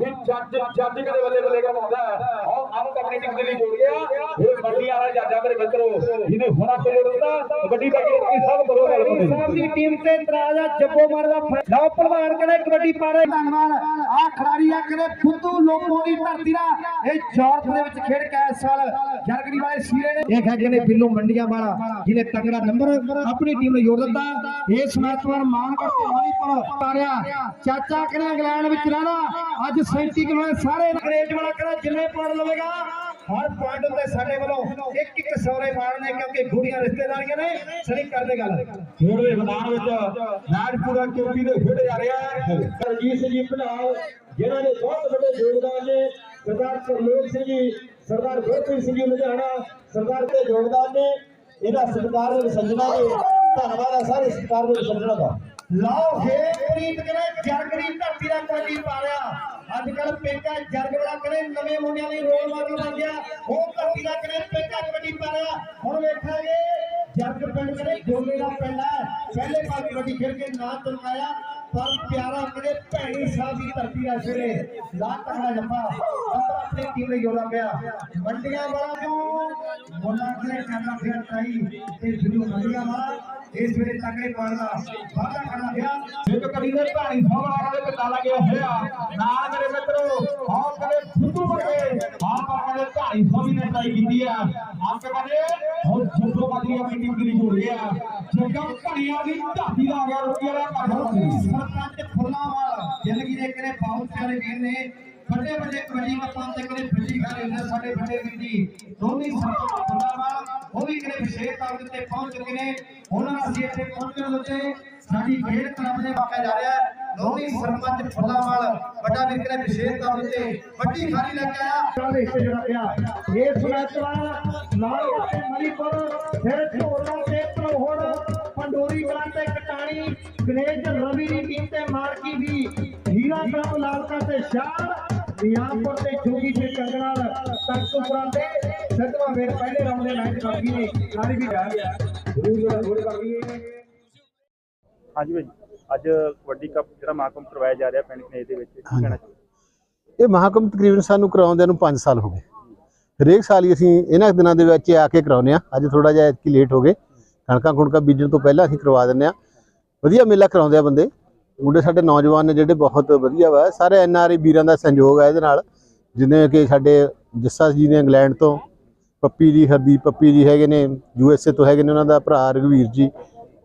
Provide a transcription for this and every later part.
ਵੀ ਜੱਜ ਜੱਜ ਕਦੇ ਬੱਲੇ ਬੱਲੇ ਕਹਿੰਦਾ ਆਹ ਆਪ ਆਪਣੀ ਟੀਮ ਦੇ ਲਈ ਜੋੜ ਗਿਆ ਇਹ ਮੰਡੀਆਂ ਵਾਲਾ ਜੱਜਾ ਮੇਰੇ ਮਿੱਤਰੋ ਜਿਹਨੇ ਹੁਣਾ ਕੋਲ ਦਿੱਤਾ ਕਬੱਡੀ ਦਾ ਕੀ ਸਭ ਕਰੋ ਗੱਲ ਬੰਦੇ ਸਾਹਿਬ ਦੀ ਟੀਮ ਤੇ ਇਤਰਾਜ਼ ਆ ਜੱਬੋ ਮਾਰਦਾ ਲਓ ਪਹਿਲਵਾਨ ਕਹਿੰਦੇ ਕਬੱਡੀ ਪਾ ਰਹੇ। ਧੰਨਵਾਦ। ਆ ਖਿਡਾਰੀ ਆ ਕਹਿੰਦੇ ਫੁੱਦੂ ਲੋਕੋ ਦੀ ਧਰਤੀ ਦਾ। ਇਹ ਯੂਰਪ ਦੇ ਵਿੱਚ ਖੇਡ ਕੇ ਇਸ ਸਾਲ। ਜਰਗਰੀ ਵਾਲੇ ਸੀਰੇ ਨੇ। ਇਹ ਹੈਗੇ ਨੇ ਬਿੱਲੂ ਮੰਡੀਆਂ ਵਾਲਾ ਜਿਹਨੇ ਤਗੜਾ ਨੰਬਰ ਆਪਣੀ ਟੀਮ ਨੂੰ ਜੋੜ ਦਿੱਤਾ। ਇਸ ਮੈਚਵਾਰ ਮਾਨਕਰ ਤੇ ਹਰੀਪੁਰ ਤਾਰਿਆ। ਚਾਚਾ ਕਹਿੰਦੇ ਇੰਗਲੈਂਡ ਵਿੱਚ ਰਹਿਣਾ। ਅੱਜ 37 ਕਿਲੋ ਸਾਰੇ ਅੰਗਰੇਜ਼ ਵਾਲਾ ਕਹਿੰਦਾ ਜਿੰਨੇ ਪੁਆਇੰਟ ਲਵੇਗਾ। ਹਰ ਪੁਆਇੰਟ ਉੱਤੇ ਸਾਡੇ ਵੱਲੋਂ ਇੱਕ ਇੱਕ ਸੌਰੇ ਮਾਰਨੇ ਕਿਉਂਕਿ ਗੁੜੀਆਂ ਰਿਸ਼ਤੇਦਾਰੀਆਂ ਨੇ ਸਹੀ ਕਰਦੇ ਗੱਲ। ਖੇਡ ਦੇ ਮੈਦਾਨ ਵਿੱਚ ਰਾਜਪੁਰਾ ਚੋਟੀ ਦੇ ਖੇਡ ਜਾ ਰਿਹਾ ਹੈ ਰਣਜੀਤ ਸਿੰਘ ਜੀ ਜਿਨ੍ਹਾਂ ਨੇ ਬਹੁਤ ਵੱਡੇ ਯੋਗਦਾਨ ਨੇ ਸਰਦਾਰ ਸਰਲੋਕ ਸਿੰਘ ਜੀ ਸਰਦਾਰ ਗੁਰਪ੍ਰੀਤ ਸਿੰਘ ਜੀ ਲੁਧਿਆਣਾ ਸਰਦਾਰ ਦੇ ਯੋਗਦਾਨ ਨੇ। ਇਹਦਾ ਸਤਿਕਾਰ ਦੇ ਸੰਜਣਾ ਦੇ ਧੰਨਵਾਦ ਹੈ ਸਾਰੇ ਸਤਿਕਾਰ ਦੇ ਸੰਜਣਾ ਦਾ। ਲਓ ਫੇ ਪ੍ਰੀਤ ਕਰੇ ਜਰਗਰੀ ਧਰਤੀ ਦਾ ਕਬੱਡੀ ਪਾ ਅੱਜ ਕੱਲ ਪੇਕਾ ਜਰਗ ਵਾਲਾ ਕਰੇ ਨਵੇਂ ਮੁੰਡਿਆਂ ਲਈ ਰੋਲ ਮਾਡਲ ਬਣ ਗਿਆ। ਉਹ ਧਰਤੀ ਦਾ ਕਰੇ ਪੇਕਾ ਕਬੱਡੀ ਪਾ ਹੁਣ ਵੇਖਾਂਗੇ, ਜਰਗ ਪਿੰਡ ਕਰੇ ਗੋਲੇ ਦਾ ਪਿੰਡ ਹੈ। ਪਹਿਲੇ ਪਾਲ ਕਬੱਡੀ ਖੇਡ ਕੇ ਨਾਂ ਚਮਕਾਇਆ ਪਰ ਪਿਆਰਾ ਕਰੇ ਭੈਣੀ ਸਾਹਿਬ ਦੀ ਧਰਤੀ ਦਾ ਸਿਰੇ। ਲਾ ਤਖੜਾ ਜੱਫਾ। ਅੰਦਰ ਆਪਣੀ ਟੀਮ ਲਈ ਜੋੜਾ ਪਿਆ। ਮੰਡੀਆਂ ਵਾਲਾ ਤੋਂ ਮੁੱਲਾ ਕਰੇ ਕਰਨਾ ਫਿਰ ਟਰਾਈ ਤੇ ਬਿੱਲੂ ਮੰਡੀਆਂ ਵਾਲਾ ਇਸ ਵੇਲੇ ਤਕੜੇ ਪਾਣ ਦਾ ਵਾਅਦਾ ਕਰਨਾ ਪਿਆ। ਇੱਕ ਕਦੀ ਦੇ ਭਾਣੀ ਫੋੜਾ ਵਾਲੇ ਤੇ ਲੱਗਿਆ ਹੋਇਆ। ਨਾਲ ਮੇਰੇ ਮਿੱਤਰੋ ਆਹ ਕਦੇ ਫੁੱਟੂ ਬਣੇ ਆਹ ਪਰ ਕਦੇ ਭਾਣੀ ਫੋੜੀ ਨੇ ਟਰਾਈ ਕੀਤੀ ਆ। ਆਪ ਕਦੇ ਹੁਣ ਫੁੱਟੂ ਬਾਦੀ ਆਪਣੀ ਟੀਮ ਦੀ ਜੋੜ ਗਿਆ ਜਗਮ ਭਣੀਆਂ ਦੀ ਧਾਤੀ ਦਾ ਆ ਗਿਆ ਰੁਪਈਆ ਦਾ ਘਰ ਸਰਪੰਚ ਫੁੱਲਾਵਾਲ ਜ਼ਿੰਦਗੀ ਦੇ ਕਿਹੜੇ ਬਹੁਤ ਸਾਰੇ ਵੀਰ ਨੇ, ਵੱਡੇ ਵੱਡੇ ਕਬੱਡੀ ਮੱਤਾਂ ਤੇ ਕਿਹੜੇ ਫਿੱਟੀ ਖਾਰੇ ਹੁੰਦੇ ਸਾਡੇ ਵੱਡੇ ਵੀਰ ਜੀ। ਦੋਨੀ ਸਰਪੰਚ ਫੁੱਲਾਵਾਲ ਉਹ ਤੇ ਪਹੁੰਚ ਚੁੱਕੇ ਨੇ। ਉਹਨਾਂ ਨਾਲ ਅਸੀਂ ਇੱਥੇ ਪਹੁੰਚਣ ਉੱਤੇ ਸਾਡੀ ਖੇਡ ਕਲੱਬ ਦੇ ਵਾਕਿਆ ਜਾ ਰਿਹਾ ਹੈ। ਦੋਨੀ ਸਰਪੰਚ ਫੁੱਲਾਵਾਲ ਵੱਡਾ ਵੀਰ ਕਿਹੜੇ ਵਿਸ਼ੇਸ਼ ਤੌਰ ਤੇ ਵੱਡੀ ਖਾਰੀ ਲੈ ਕੇ ਆਇਆ। ਰਿਸ਼ਤੇ ਜੁੜਾ ਪਿਆ। ਇਹ ਸੁਨਾਤਵਾ ਨਾਲ ਵਾਸਤੇ ਫਿਰ ਢੋਲਾ ਤੇ ਪ੍ਰੋਹੜ ਪੰਡੋਰੀ ਕਲਾਂ ਤੇ ਕਟਾਣੀ, ਗਣੇਸ਼ ਰਵੀ ਦੀ ਟੀਮ ਤੇ ਮਾਰਕੀ ਵੀ ਹੀਰਾ ਕਲੱਬ ਲਾਲਕਾ ਤੇ ਸ਼ਾਨ, ਨਿਆਂਪੁਰ ਤੇ ਜੋਗੀ ਤੇ ਕੰਗਣਾਲ ਤਖਤੂਪੁਰਾ ਤੇ ਸਤਵਾ ਵੇਰ ਪਹਿਲੇ ਰਾਉਂਡ ਦੇ ਮੈਚ ਕਰ ਗਈ ਨੇ। ਸਾਰੀ ਵੀ ਜਾ ਗਿਆ ਜ਼ਰੂਰ ਜੋੜਾ ਗੋਲ ਕਰ ਗਈ ਹਾਂਜੀ ਭਾਈ ਅੱਜ ਕਬੱਡੀ ਕੱਪ ਜਿਹੜਾ ਮਹਾਕੁੰਭ ਕਰਵਾਇਆ ਜਾ ਰਿਹਾ ਪਿੰਡ ਕਨੇਜ ਦੇ ਵਿੱਚ ਕੀ ਕਹਿਣਾ ਚਾਹੁੰਦੇ ਇਹ ਮਹਾਕੁੰਭ ਤਕਰੀਬਨ ਸਾਨੂੰ ਕਰਾਉਂਦਿਆਂ ਨੂੰ 5 ਸਾਲ ਹੋ ਗਏ। ਹਰੇਕ ਸਾਲ ਹੀ ਅਸੀਂ ਇਹਨਾਂ ਦਿਨਾਂ ਦੇ ਵਿੱਚ ਆ ਕੇ ਕਰਾਉਂਦੇ ਆ ਅੱਜ ਥੋੜਾ ਜਿਹਾ ਐਤਕੀ ਲੇਟ ਹੋ ਗਏ। ਕਣਕਾਂ ਕੁਣਕਾਂ ਬੀਜਣ ਤੋਂ ਪਹਿਲਾਂ ਅਸੀਂ ਕਰਵਾ ਦਿੰਦੇ ਆ ਵਧੀਆ ਮੇਲਾ ਕਰਾਉਂਦੇ ਆ ਬੰਦੇ। ਮੁੰਡੇ ਸਾਡੇ ਨੌਜਵਾਨ ਨੇ ਜਿਹੜੇ ਬਹੁਤ ਵਧੀਆ ਵਾ। ਸਾਰੇ ਐਨ ਆਰ ਆਈ ਵੀਰਾਂ ਦਾ ਸੰਯੋਗ ਹੈ ਇਹਦੇ ਨਾਲ। ਜਿਵੇਂ ਕਿ ਸਾਡੇ ਜੱਸਾ ਜੀ ਨੇ ਇੰਗਲੈਂਡ ਤੋਂ ਪੱਪੀ ਜੀ ਹਰਦੀਪ ਪੱਪੀ ਜੀ ਹੈਗੇ ਨੇ ਯੂ ਐਸ ਏ ਤੋਂ ਹੈਗੇ ਨੇ ਉਹਨਾਂ ਦਾ ਭਰਾ ਰਘਵੀਰ ਜੀ,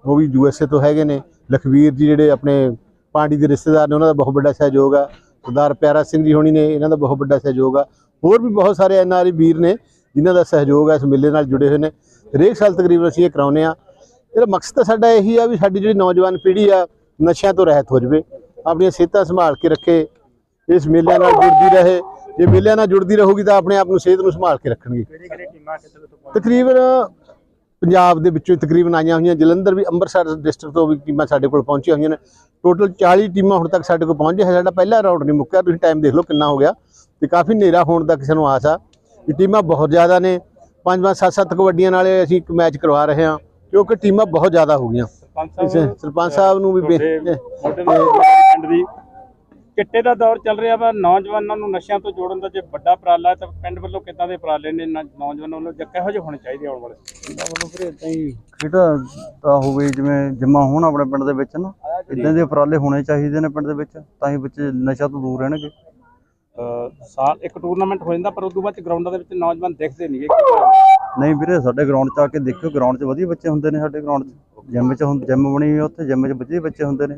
ਉਹ ਵੀ ਯੂ ਐਸ ਏ ਤੋਂ ਹੈਗੇ ਨੇ। ਲਖਵੀਰ ਜੀ ਜਿਹੜੇ ਆਪਣੇ ਪਾਂਡੀ ਦੇ ਰਿਸ਼ਤੇਦਾਰ ਨੇ, ਉਹਨਾਂ ਦਾ ਬਹੁਤ ਵੱਡਾ ਸਹਿਯੋਗ ਆ। ਸਰਦਾਰ ਪਿਆਰਾ ਸਿੰਘ ਜੀ ਹੋਣੀ ਨੇ, ਇਹਨਾਂ ਦਾ ਬਹੁਤ ਵੱਡਾ ਸਹਿਯੋਗ ਆ। ਹੋਰ ਵੀ ਬਹੁਤ ਸਾਰੇ ਐਨ ਆਰ ਆਈ ਵੀਰ ਨੇ, ਜਿਨ੍ਹਾਂ ਦਾ ਸਹਿਯੋਗ ਆ ਇਸ ਮੇਲੇ ਨਾਲ ਜੁੜੇ ਹੋਏ ਨੇ। ਹਰੇਕ ਸਾਲ ਤਕਰੀਬਨ ਅਸੀਂ ਇਹ ਕਰਾਉਂਦੇ ਆ ਇਹਦਾ ਮਕਸਦ ਤਾਂ ਸਾਡਾ ਇਹੀ ਆ ਵੀ ਸਾਡੀ ਜਿਹੜੀ ਨੌਜਵਾਨ ਪੀੜ੍ਹੀ ਆ, ਨਸ਼ਿਆਂ ਤੋਂ ਰਹਿਤ ਹੋ ਜਾਵੇ। ਆਪਣੀਆਂ ਸਿਹਤਾਂ ਸੰਭਾਲ ਕੇ ਰੱਖੇ, ਇਸ ਮੇਲੇ ਨਾਲ ਜੁੜਦੀ ਰਹੇ। ਜੇ ਮੇਲਿਆਂ ਨਾਲ ਜੁੜਦੀ ਰਹੂਗੀ ਤਾਂ ਆਪਣੇ ਆਪ ਨੂੰ ਸਿਹਤ ਨੂੰ ਸੰਭਾਲ ਕੇ ਰੱਖਣਗੇ। ਤਕਰੀਬਨ ਪੰਜਾਬ ਦੇ ਵਿੱਚੋਂ ਤਕਰੀਬਨ ਆਈਆਂ ਹੋਈਆਂ ਜਲੰਧਰ ਵੀ ਅੰਮ੍ਰਿਤਸਰ ਡਿਸਟ੍ਰਿਕਟ ਤੋਂ ਵੀ ਟੀਮਾਂ ਸਾਡੇ ਕੋਲ ਪਹੁੰਚੀਆਂ ਹੋਈਆਂ ਨੇ। ਟੋਟਲ 40 ਟੀਮਾਂ ਹੁਣ ਤੱਕ ਸਾਡੇ ਕੋਲ ਪਹੁੰਚੇ ਹੈ ਸਾਡਾ ਪਹਿਲਾ ਰਾਊਂਡ ਨਹੀਂ ਮੁੱਕਿਆ। ਤੁਸੀਂ ਟਾਈਮ ਦੇਖ ਲਓ ਕਿੰਨਾ ਹੋ ਗਿਆ ਤੇ ਕਾਫੀ ਹਨੇਰਾ ਹੋਣ ਦਾ ਕਿਸੇ ਨੂੰ ਆਸ ਆ ਵੀ ਟੀਮਾਂ ਬਹੁਤ ਜ਼ਿਆਦਾ ਨੇ। ਪੰਜ ਪੰਜ ਸੱਤ ਸੱਤ ਕਬੱਡੀਆਂ ਨਾਲੇ ਅਸੀਂ ਇੱਕ ਮੈਚ ਕਰਵਾ ਰਹੇ ਹਾਂ ਕਿਉਂਕਿ ਟੀਮਾਂ ਬਹੁਤ ਜ਼ਿਆਦਾ ਹੋ ਗਈਆਂ। ਸਰਪੰਚ ਸਾਹਿਬ ਨੂੰ ਵੀ ਪਿੰਡ ਦੀ ਚਿੱਟੇ ਦਾ ਦੌਰ ਚੱਲ ਰਿਹਾ ਵਾ ਨੌਜਵਾਨਾਂ ਨੂੰ ਨਸ਼ਿਆਂ ਤੋਂ ਜੋੜਨ ਦਾ ਜੇ ਵੱਡਾ ਉਪਰਾਲਾ ਤਾਂ ਪਿੰਡ ਵੱਲੋਂ ਕਿੱਦਾਂ ਦੇ ਉਪਰਾਲੇ ਨੇ? ਨ- ਨੌਜਵਾਨਾਂ ਵੱਲੋਂ ਜਾਂ ਕਿਹੋ ਜਿਹੇ ਹੋਣੇ ਚਾਹੀਦੇ ਆਉਣ ਵਾਲੇ? ਵੱਲੋਂ ਫਿਰ ਇਦਾਂ ਹੀ ਖੇਡਾਂ ਦਾ ਹੋਵੇ ਜਿਵੇਂ ਜਿੰਮਾ ਹੋਣ ਆਪਣੇ ਪਿੰਡ ਦੇ ਵਿੱਚ ਨਾ ਇਦਾਂ ਦੇ ਉਪਰਾਲੇ ਹੋਣੇ ਚਾਹੀਦੇ ਨੇ ਪਿੰਡ ਦੇ ਵਿੱਚ ਤਾਂ ਹੀ ਬੱਚੇ ਨਸ਼ਾ ਤੋਂ ਦੂਰ ਰਹਿਣਗੇ। ਅਹ ਸਾਲ ਇੱਕ ਟੂਰਨਾਮੈਂਟ ਹੋ ਜਾਂਦਾ ਪਰ ਉਸ ਤੋਂ ਬਾਅਦ ਚ ਗਰਾਊਂਡਾਂ ਦੇ ਵਿੱਚ ਨੌਜਵਾਨ ਦਿਖਦੇ ਨਹੀਂਗੇ ਨਹੀਂ ਵੀਰੇ ਸਾਡੇ ਗਰਾਊਂਡ 'ਚ ਆ ਕੇ ਦੇਖਿਓ ਗਰਾਊਂਡ 'ਚ ਵਧੀਆ ਬੱਚੇ ਹੁੰਦੇ ਨੇ ਸਾਡੇ ਗਰਾਊਂਡ 'ਚ। ਜਿਮ 'ਚ ਹੁਣ ਜਿਮ ਬਣੀ ਹੋਈ ਆ ਉੱਥੇ ਜਿਮ 'ਚ ਵਧੀਆ ਬੱਚੇ ਹੁੰਦੇ ਨੇ।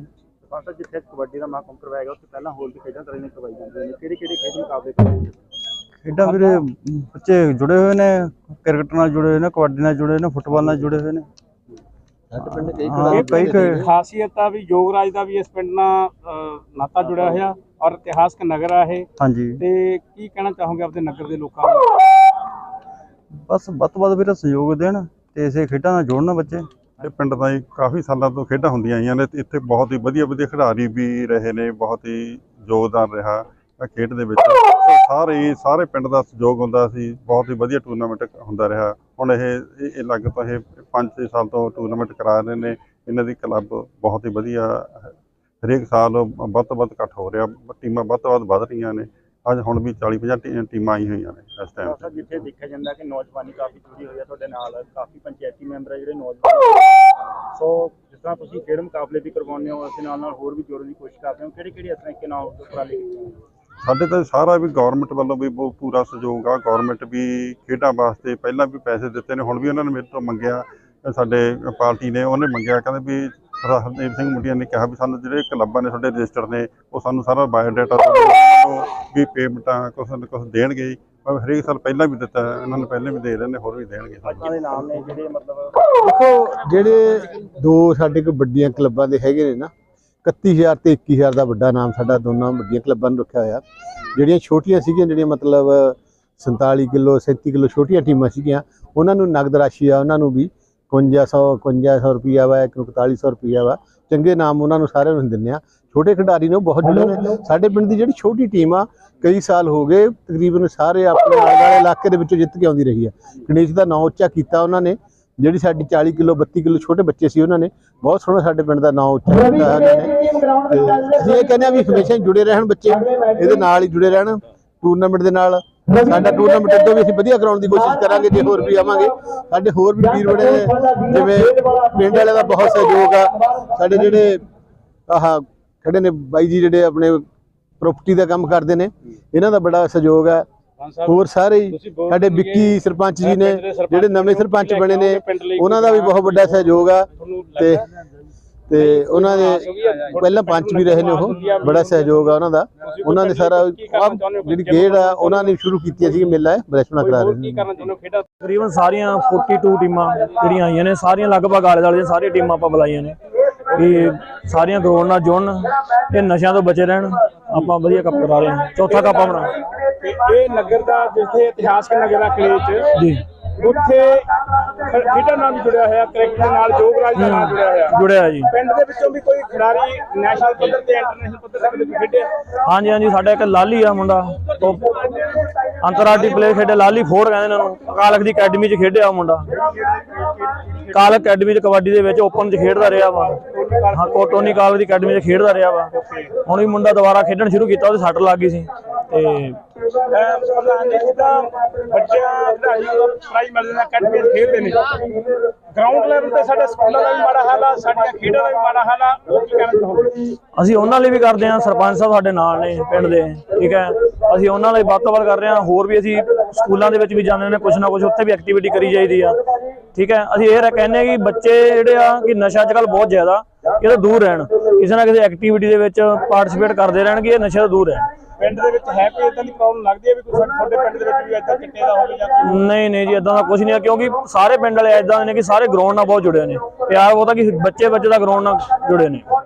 ਸਰਪੰਚ ਜਿੱਥੇ ਕਬੱਡੀ ਦਾ ਮਹਾਕੁੰਭ ਕਰਵਾਇਆ ਗਿਆ ਉੱਥੇ ਪਹਿਲਾਂ ਹੋਰ ਵੀ ਖੇਡਾਂ ਤਰ੍ਹਾਂ ਦੀਆਂ ਕਰਵਾਈ ਜਾਂਦੀਆਂ ਨੇ। ਕਿਹੜੀ ਕਿਹੜੀ ਖੇਡ ਮੁਕਾਬਲੇ ਕਰਵਾਏ ਜਾਂਦੇ ਨੇ? ਖੇਡਾਂ ਵੀਰੇ ਬੱਚੇ ਜੁੜੇ ਹੋਏ ਨੇ ਕ੍ਰਿਕਟ ਨਾਲ ਜੁੜੇ ਹੋਏ ਨੇ ਕਬੱਡੀ ਨਾਲ ਜੁੜੇ ਹੋਏ ਨੇ ਫੁੱਟਬਾਲ ਨਾਲ ਜੁੜੇ ਹੋਏ ਨੇ। ਹਾਂ, ਇਹ ਕਈ ਖੇ- ਖਾਸੀਅਤ ਆ ਵੀ ਯੋਗਰਾਜ ਦਾ ਵੀ ਇਸ ਪਿੰਡ ਨਾਲ ਨਾਤਾ ਜੁੜਿਆ ਹੋਇਆ ਔਰ ਇਤਿਹਾਸਕ ਨਗਰ ਆ ਇਹ। ਹਾਂਜੀ। ਤੇ ਕੀ ਕਹਿਣਾ ਚਾਹੋਗੇ ਆਪਣੇ ਨਗਰ ਦੇ ਲੋਕਾਂ ਨੂੰ? ਬਸ ਵੱਧ ਤੋਂ ਵੱਧ ਵੀਰੇ ਸਹਿਯੋਗ ਦੇਣ ਤੇ ਇਸੇ ਖੇਡਾਂ ਨਾਲ ਜੋੜਨ ਬੱਚੇ। ਇਹ ਪਿੰਡ ਤਾਂ ਜੀ ਕਾਫੀ ਸਾਲਾਂ ਤੋਂ ਖੇਡਾਂ ਹੁੰਦੀਆਂ ਆਈਆਂ ਨੇ ਤੇ ਇੱਥੇ ਬਹੁਤ ਹੀ ਵਧੀਆ ਵਧੀਆ ਖਿਡਾਰੀ ਵੀ ਰਹੇ ਨੇ, ਬਹੁਤ ਹੀ ਯੋਗਦਾਨ ਰਿਹਾ ਖੇਡ ਦੇ ਵਿੱਚ। ਸਾਰੇ ਸਾਰੇ ਪਿੰਡ ਦਾ ਸਹਿਯੋਗ ਹੁੰਦਾ ਸੀ, ਬਹੁਤ ਹੀ ਵਧੀਆ ਟੂਰਨਾਮੈਂਟ ਹੁੰਦਾ ਰਿਹਾ। ਹੁਣ ਇਹ ਇਹ ਇਹ ਲਗਭਗ ਇਹ 5-6 ਸਾਲ ਤੋਂ ਟੂਰਨਾਮੈਂਟ ਕਰਾ ਰਹੇ ਨੇ। ਇਹਨਾਂ ਦੀ ਕਲੱਬ ਬਹੁਤ ਹੀ ਵਧੀਆ ਹਰੇਕ ਸਾਲ ਵੱਧ ਤੋਂ ਵੱਧ ਇਕੱਠ ਹੋ ਰਿਹਾ, ਟੀਮਾਂ ਵੱਧ ਤੋਂ ਵੱਧ ਵੱਧ ਰਹੀਆਂ ਨੇ। ਅੱਜ ਹੁਣ ਵੀ 40 50 ਟੀਮਾਂ ਆਈ ਹੋਈਆਂ ਨੇ ਇਸ ਟਾਈਮ ਸਾਹਿਬ ਜਿੱਥੇ ਦੇਖਿਆ ਜਾਂਦਾ ਕਿ ਨੌਜਵਾਨੀ ਕਾਫੀ ਜੁੜੀ ਹੋਈ ਹੈ ਤੁਹਾਡੇ ਨਾਲ ਕਾਫੀ ਪੰਚਾਇਤੀ ਮੈਂਬਰ ਆ ਜਿਹੜੇ ਨੌਜਵਾਨ। ਸੋ ਜਿਸ ਤਰ੍ਹਾਂ ਤੁਸੀਂ ਖੇਡ ਮੁਕਾਬਲੇ ਵੀ ਕਰਵਾਉਂਦੇ ਹੋ ਅਸੀਂ ਨਾਲ ਨਾਲ ਹੋਰ ਵੀ ਜੋੜਨ ਦੀ ਕੋਸ਼ਿਸ਼ ਕਰਦੇ ਹੋ ਕਿਹੜੇ ਕਿਹੜੇ ਇਸ ਤਰੀਕੇ ਨਾਲ ਉਪਰਾਲੇ? ਸਾਡੇ ਤਾਂ ਸਾਰਾ ਵੀ ਗਵਰਨਮੈਂਟ ਵੱਲੋਂ ਵੀ ਬਹੁਤ ਪੂਰਾ ਸਹਿਯੋਗ ਆ। ਗਵਰਨਮੈਂਟ ਵੀ ਖੇਡਾਂ ਵਾਸਤੇ ਪਹਿਲਾਂ ਵੀ ਪੈਸੇ ਦਿੱਤੇ ਨੇ ਹੁਣ ਵੀ ਉਹਨਾਂ ਨੇ ਮੇਰੇ ਤੋਂ ਮੰਗਿਆ ਸਾਡੇ ਪਾਰਟੀ ਨੇ ਉਹਨੇ ਮੰਗਿਆ ਕਹਿੰਦੇ ਵੀ ਹਰਦੇਵ ਸਿੰਘ ਮੁੰਡਿਆਂ ਨੇ ਕਿਹਾ ਵੀ ਸਾਨੂੰ ਜਿਹੜੇ ਕਲੱਬਾਂ ਨੇ ਸਾਡੇ ਰਜਿਸਟਰ ਨੇ ਉਹ ਸਾਨੂੰ ਸਾਰਾ ਬਾਇਓਡਾਟਾ ਤੋਂ ਵੀ ਪੇਮੈਂਟਾਂ ਕੁਛ ਨਾ ਕੁਛ ਦੇਣਗੇ। ਪਰ ਹਰੇਕ ਸਾਲ ਪਹਿਲਾਂ ਵੀ ਦਿੱਤਾ ਇਹਨਾਂ ਨੇ ਪਹਿਲਾਂ ਵੀ ਦੇ ਰਹੇ ਨੇ ਹੋਰ ਵੀ ਦੇਣਗੇ ਸਾਨੂੰ ਉਹਨਾਂ ਦੇ ਨਾਮ ਨੇ ਜਿਹੜੇ ਮਤਲਬ ਦੇਖੋ ਜਿਹੜੇ ਦੋ ਸਾਡੇ ਕੋਲ ਵੱਡੀਆਂ ਕਲੱਬਾਂ ਦੇ ਹੈਗੇ ਨੇ ਨਾ 31000 ਤੇ 21000 ਦਾ ਵੱਡਾ ਨਾਮ ਸਾਡਾ ਦੋਨਾਂ ਵੱਡੀਆਂ ਕਲੱਬਾਂ ਨੂੰ ਰੱਖਿਆ ਹੋਇਆ ਜਿਹੜੀਆਂ ਛੋਟੀਆਂ ਸੀਗੀਆਂ ਜਿਹੜੀਆਂ ਮਤਲਬ 47 ਕਿਲੋ 37 ਕਿਲੋ ਛੋਟੀਆਂ ਟੀਮਾਂ ਸੀਗੀਆਂ ਉਹਨਾਂ ਨੂੰ ਨਗਦ ਰਾਸ਼ੀ ਆ ਉਹਨਾਂ ਨੂੰ ਵੀ 5100 5100 ਰੁਪਿਆ ਵਾ ਇੱਕ ਨੂੰ 4100 ਰੁਪਿਆ ਵਾ। ਚੰਗੇ ਨਾਮ ਉਹਨਾਂ ਨੂੰ ਸਾਰਿਆਂ ਨੂੰ ਦਿੰਦੇ ਆ ਛੋਟੇ ਖਿਡਾਰੀ ਨੇ ਬਹੁਤ ਜੁੜੇ ਨੇ। ਸਾਡੇ ਪਿੰਡ ਦੀ ਜਿਹੜੀ ਛੋਟੀ ਟੀਮ ਆ ਕਈ ਸਾਲ ਹੋ ਗਏ ਤਕਰੀਬਨ ਸਾਰੇ ਆਪਣੇ ਆਲੇ ਇਲਾਕੇ ਦੇ ਵਿੱਚੋਂ ਜਿੱਤ ਕੇ ਆਉਂਦੀ ਰਹੀ ਆ। ਗਣੇਸ਼ ਦਾ ਨਾਂ ਉੱਚਾ ਕੀਤਾ ਉਹਨਾਂ ਨੇ ਜਿਹੜੀ ਸਾਡੀ 40 ਕਿਲੋ 32 ਕਿਲੋ ਛੋਟੇ ਬੱਚੇ ਸੀ ਉਹਨਾਂ ਨੇ। ਬਹੁਤ ਸੋਹਣਾ ਸਾਡੇ ਪਿੰਡ ਦਾ ਨਾਂ ਉੱਚਾ ਕੀਤਾ ਉਹਨਾਂ ਨੇ। ਅਸੀਂ ਇਹ ਕਹਿੰਦੇ ਆ ਵੀ ਹਮੇਸ਼ਾ ਜੁੜੇ ਰਹਿਣ ਬੱਚੇ। ਇਹਦੇ ਨਾਲ ਹੀ ਜੁੜੇ ਰਹਿਣ ਟੂਰਨਾਮੈਂਟ ਦੇ ਨਾਲ। ਸਾਡਾ ਟੂਰਨਾਮੈਂਟ ਅੱਗੇ ਵੀ ਅਸੀਂ ਵਧੀਆ ਕਰਾਉਣ ਦੀ ਕੋਸ਼ਿਸ਼ ਕਰਾਂਗੇ ਜੇ ਹੋਰ ਵੀ ਆਵਾਂਗੇ। ਸਾਡੇ ਹੋਰ ਵੀ ਵੀਰ ਬੜੇ ਨੇ ਜਿਵੇਂ ਪਿੰਡ ਵਾਲਿਆਂ ਦਾ ਬਹੁਤ ਸਹਿਯੋਗ ਆ। ਸਾਡੇ ਜਿਹੜੇ ਆਹ ਖੜੇ ਨੇ ਬਾਈ ਜੀ ਜਿਹੜੇ ਆਪਣੇ ਪ੍ਰਾਪਰਟੀ ਦਾ ਕੰਮ ਕਰਦੇ ਨੇ ਇਹਨਾਂ ਦਾ ਬੜਾ ਸਹਿਯੋਗ ਹੈ ਹੋਰ ਸਾਰੇ ਹੀ ਸਾਡੇ ਵਿੱਕੀ ਸਰਪੰਚ ਜੀ ਨੇ ਜਿਹੜੇ ਨਵੇਂ ਸਰਪੰਚ ਬਣੇ ਨੇ ਉਹਨਾਂ ਦਾ ਵੀ ਬਹੁਤ ਵੱਡਾ ਸਹਿਯੋਗ ਆ। ਤੇ ਤੇ ਉਹਨਾਂ ਦੇ ਪਹਿਲਾਂ ਪੰਚ ਵੀ ਰਹੇ ਨੇ ਉਹ ਬੜਾ ਸਹਿਯੋਗ ਆ ਉਹਨਾਂ ਦਾ। ਉਹਨਾਂ ਨੇ ਸਾਰਾ ਜਿਹੜੀ ਖੇਡ ਆ ਉਹਨਾਂ ਨੇ ਸ਼ੁਰੂ ਕੀਤੀ ਸੀ ਮੇਲਾ ਬਲੈਸ਼ਮਣਾ ਕਰਾ ਰਹੇ ਨੇ। ਤਕਰੀਬਨ ਸਾਰੀਆਂ 42 ਟੀਮਾਂ ਜਿਹੜੀਆਂ ਆਈਆਂ ਨੇ ਸਾਰੀਆਂ ਲਗਭਗ ਆਲੇ ਦੀਆਂ ਸਾਰੀਆਂ ਟੀਮਾਂ ਆਪਾਂ ਬੁਲਾਈਆਂ ਨੇ ਕਿ ਸਾਰੀਆਂ ਗਰਾਊਂਡ ਨਾਲ ਜੁੜਨ ਤੇ ਨਸ਼ਿਆਂ ਤੋਂ ਬਚੇ ਰਹਿਣ ਆਪਾਂ ਵਧੀਆ ਕੱਪ ਕਰਾ ਰਹੇ ਹਾਂ। ਚੌਥਾ ਕੱਪ ਆਪਣਾ। ਤੇ ਇਹ ਨਗਰ ਦਾ ਜਿੱਥੇ ਇਤਿਹਾਸਕ ਨਗਰ ਆ ਕਲੇਚ ਜੀ। ਉੱਥੇ ਖੇਡਾਂ ਨਾਲ ਵੀ ਜੁੜਿਆ ਹੋਇਆ ਕ੍ਰਿਕਟ ਦੇ ਨਾਲ ਜੋਗਰਾਜ ਦਾ ਨਾਲ ਜੁੜਿਆ ਹੋਇਆ। ਜੁੜਿਆ ਜੀ। ਪਿੰਡ ਦੇ ਵਿੱਚੋਂ ਵੀ ਕੋਈ ਖਿਡਾਰੀ ਨੈਸ਼ਨਲ ਪੱਧਰ ਤੇ ਇੰਟਰਨੈਸ਼ਨਲ ਪੱਧਰ ਤੇ ਖੇਡਿਆ ਹਾਂਜੀ ਹਾਂਜੀ ਸਾਡਾ ਇੱਕ ਲਾਲੀ ਆ ਮੁੰਡਾ। ਉਹ ਅੰਤਰਰਾਸ਼ਟਰੀ ਪਲੇਅਰ ਖੇਡੇ ਲਾਲੀ ਫੋਰ ਕਹਿੰਦੇ ਨੇ ਉਹਨੂੰ। ਅਕਾਲਕ ਦੀ ਅਕੈਡਮੀ 'ਚ ਖੇਡਿਆ ਉਹ ਮੁੰਡਾ। ਕਾਲ ਅਕੈਡਮੀ 'ਚ ਕਬੱਡੀ ਦੇ ਵਿੱਚ ਓਪਨ 'ਚ ਖੇਡਦਾ ਰਿਹਾ ਵਾ। ਹਾਂ ਕੋਟੋਨੀ ਕਾਲ ਦੀ ਅਕੈਡਮੀ 'ਚ ਖੇਡਦਾ ਰਿਹਾ ਵਾ। ਹੁਣ ਵੀ ਮੁੰਡਾ ਦੁਬਾਰਾ ਖੇਡਣ ਸ਼ੁਰੂ ਕੀਤਾ ਉਹਦੇ ਸੱਟ ਲੱਗ ਗਈ ਸੀ। ਤੇ ਪ੍ਰਧਾਨ ਜੀ ਜਿੱਦਾਂ ਬੱਚਿਆਂ ਖਿਡਾਰੀ ਪ੍ਰਾਈਜ਼ ਮਿਲਦੇ ਨੇ ਅਕੈਡਮੀ ਖੇਡਦੇ ਨੇ। ਗਰਾਊਂਡ ਲੈਵਲ ਤੇ ਸਾਡੇ ਸਕੂਲਾਂ ਦਾ ਵੀ ਮਾੜਾ ਹਾਲ ਆ, ਸਾਡੀਆਂ ਖੇਡਾਂ ਦਾ ਵੀ ਮਾੜਾ ਹਾਲ ਆ ਉਹ ਕੀ ਕਹਿਣਾ ਚਾਹੋਗੇ? ਅਸੀਂ ਉਹਨਾਂ ਲਈ ਵੀ ਕਰਦੇ ਹਾਂ, ਸਰਪੰਚ ਸਾਹਿਬ ਸਾਡੇ ਨਾਲ ਨੇ ਪਿੰਡ ਦੇ, ਠੀਕ ਹੈ। ਅਸੀਂ ਉਹਨਾਂ ਲਈ ਵੱਧ ਕਰ ਰਹੇ ਹਾਂ, ਹੋਰ ਵੀ ਅਸੀਂ ਸਕੂਲਾਂ ਦੇ ਵਿੱਚ ਵੀ ਜਾਂਦੇ ਨੇ ਕੁਝ ਨਾ ਕੁਝ ਉੱਥੇ ਵੀ ਐਕਟੀਵਿਟੀ ਕਰੀ ਜਾਈਦੀ ਆ, ਠੀਕ ਹੈ। ਅਸੀਂ ਇਹ ਕਹਿੰਦੇ ਕਿ ਬੱਚੇ ਜਿਹੜੇ ਆ, ਕਿ ਨਸ਼ਾ ਅੱਜ ਕੱਲ੍ਹ ਬਹੁਤ ਜ਼ਿਆਦਾ ਇਹ ਦੂਰ ਰਹਿਣ, ਕਿਸੇ ਨਾ ਕਿਸੇ ਐਕਟੀਵਿਟੀ ਦੇ ਵਿੱਚ ਪਾਰਟਿਸਿਪੇਟ ਕਰਦੇ ਰਹਿਣਗੇ, ਇਹ ਨਸ਼ੇ ਤੋਂ ਦੂਰ ਰਹਿਣ। ਪਿੰਡ ਦੇ ਵਿੱਚ ਹੈ ਕੋਈ ਇਦਾਂ ਦੀ ਪ੍ਰੋਬਲਮ ਲੱਗਦੀ ਹੈ ਵੀ ਕੋਈ ਤੁਹਾਡੇ ਪਿੰਡ ਦੇ ਵਿੱਚ ਵੀ ਇਦਾਂ ਚਿੱਟੇ ਦਾ ਹੋਵੇ ਜਾਂ ਨਹੀਂ ਨਹੀਂ ਜੀ ਇਦਾਂ ਦਾ ਕੁਝ ਨਹੀਂ ਹੈ, ਕਿਉਂਕਿ ਸਾਰੇ ਪਿੰਡ ਵਾਲੇ ਇਦਾਂ ਨੇ ਕਿ ਸਾਰੇ ਗਰਾਊਂਡ ਨਾਲ ਬਹੁਤ ਜੁੜੇ ਨੇ। ਪਿਆਰ ਬਹੁਤਾ ਕਿ ਬੱਚੇ ਬੱਚੇ ਦਾ ਗਰਾਊਂਡ ਨਾਲ ਜੁੜੇ ਨੇ।